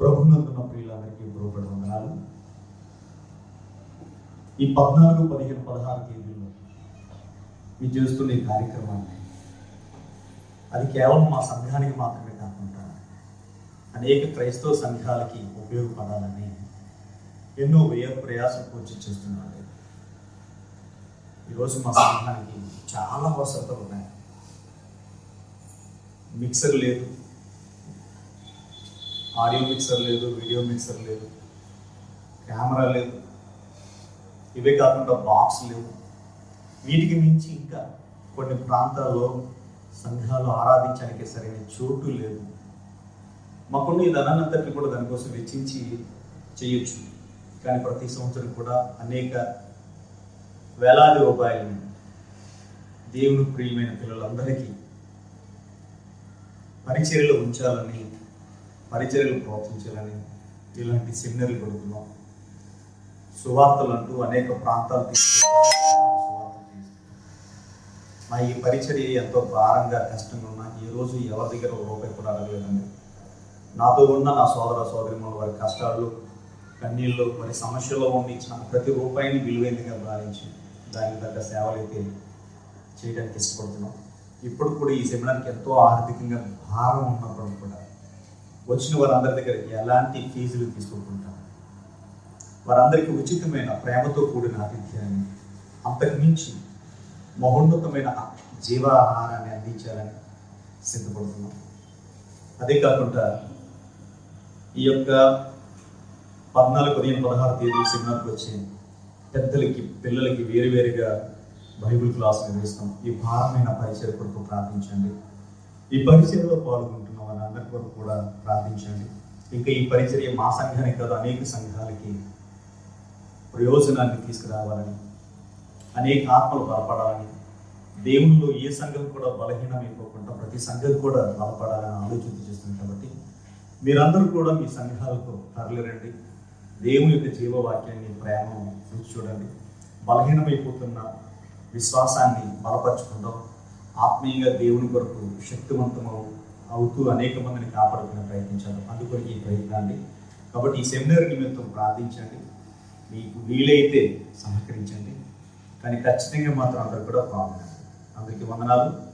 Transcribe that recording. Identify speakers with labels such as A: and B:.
A: ప్రభునందున ప్రియులందరికీ ప్రభుపడి వందనాలు. ఈ పద్నాలుగు పదిహేను పదహారు తేదీల్లో మీరు చేస్తున్న ఈ కార్యక్రమాన్ని అది కేవలం మా సంఘానికి మాత్రమే కాకుండా అనేక క్రైస్తవ సంఘాలకి ఉపయోగపడాలని ఎన్నో వ్యయ ప్రయాసం పూర్తి చేస్తున్నాడు ఈరోజు మా సంఘానికి చాలా వసతులు ఉన్నాయి. మిక్సర్ లేదు. ఆడియో మిక్సర్ లేదు వీడియో మిక్సర్ లేదు కెమెరా లేదు. ఇవే కాకుండా బాక్స్ లేవు. వీటికి మించి ఇంకా కొన్ని ప్రాంతాల్లో సంఘాలు ఆరాధించడానికి సరైన చోటు లేదు. మాకున్న ఈ ధనాన్నంతటిని కూడా దానికోసం వెచ్చించి చేయొచ్చు. కానీ ప్రతి సంవత్సరం కూడా అనేక వేలాది రూపాయలను దేవుని ప్రియమైన పిల్లలందరికీ పరిచర్యలో ఉంచాలని పరిచర్యలు ప్రోత్సహించాలని ఇలాంటి సెమినర్లు పెడుతున్నాం. సువార్తలు అంటూ అనేక ప్రాంతాలు తీసుకుంటాం మా ఈ పరిచర్య ఎంతో భారంగా కష్టంగా ఉన్నా ఈరోజు ఎవరి దగ్గర ఒక రూపాయి కూడా అడగలేదండి. నాతో ఉన్న నా సోదర సోదరిమల వారి కష్టాలు కన్నీళ్ళు వారి సమస్యల్లో పంపించిన ప్రతి రూపాయిని విలువైనదిగా భావించి దానికి తగ్గ సేవలు అయితే చేయడానికి ఇష్టపడుతున్నాం. ఇప్పుడు కూడా ఈ సెమినార్కి ఎంతో ఆర్థికంగా భారం ఉన్నప్పుడు కూడా వచ్చిన వారందరి దగ్గర ఎలాంటి ఫీజులు తీసుకోకుండా వారందరికీ ఉచితమైన ప్రేమతో కూడిన ఆతిథ్యాన్ని అంతకుమించి మహోన్నతమైన జీవాహారాన్ని అందించాలని సిద్ధపడుతున్నాం. అదే కాకుండా ఈ యొక్క పద్నాలుగు పదిహేను పదహారు తేదీ సెమినార్కి వచ్చి పెద్దలకి పిల్లలకి వేరువేరుగా బైబిల్ క్లాస్ నిర్వహిస్తాం ఈ భారమైన పరిచయ కొరకు ప్రార్థించండి. ఈ పరిచయలో పాల్గొంటూ వారందరి కొరకు కూడా ప్రార్థించండి. ఇంకా ఈ పరిచర్య మా సంఘానికి కాదు అనేక సంఘాలకి ప్రయోజనాన్ని తీసుకురావాలని అనేక ఆత్మలు బలపడాలని దేవుల్లో ఏ సంఘం కూడా బలహీనం అయిపోకుండా ప్రతి సంఘం కూడా బలపడాలని ఆలోచన చేస్తుంది కాబట్టి మీరందరూ కూడా మీ సంఘాలతో తరలిరండి. దేవుని యొక్క జీవవాక్యాన్ని ప్రేమను రుచి చూడండి. బలహీనమైపోతున్న విశ్వాసాన్ని బలపరచుకుందాం. ఆత్మీయంగా దేవుని కొరకు శక్తివంతము అవుతూ అనేక మందిని కాపాడుకునే ప్రయత్నించారు అందుకొని ఈ ప్రయత్నాన్ని. కాబట్టి ఈ సెమినార్ నిమిత్తం ప్రార్థించండి. మీకు వీలైతే సహకరించండి. కానీ ఖచ్చితంగా మాత్రం అందరూ కూడా పాల్గొనండి. అందరికీ వందనాలు.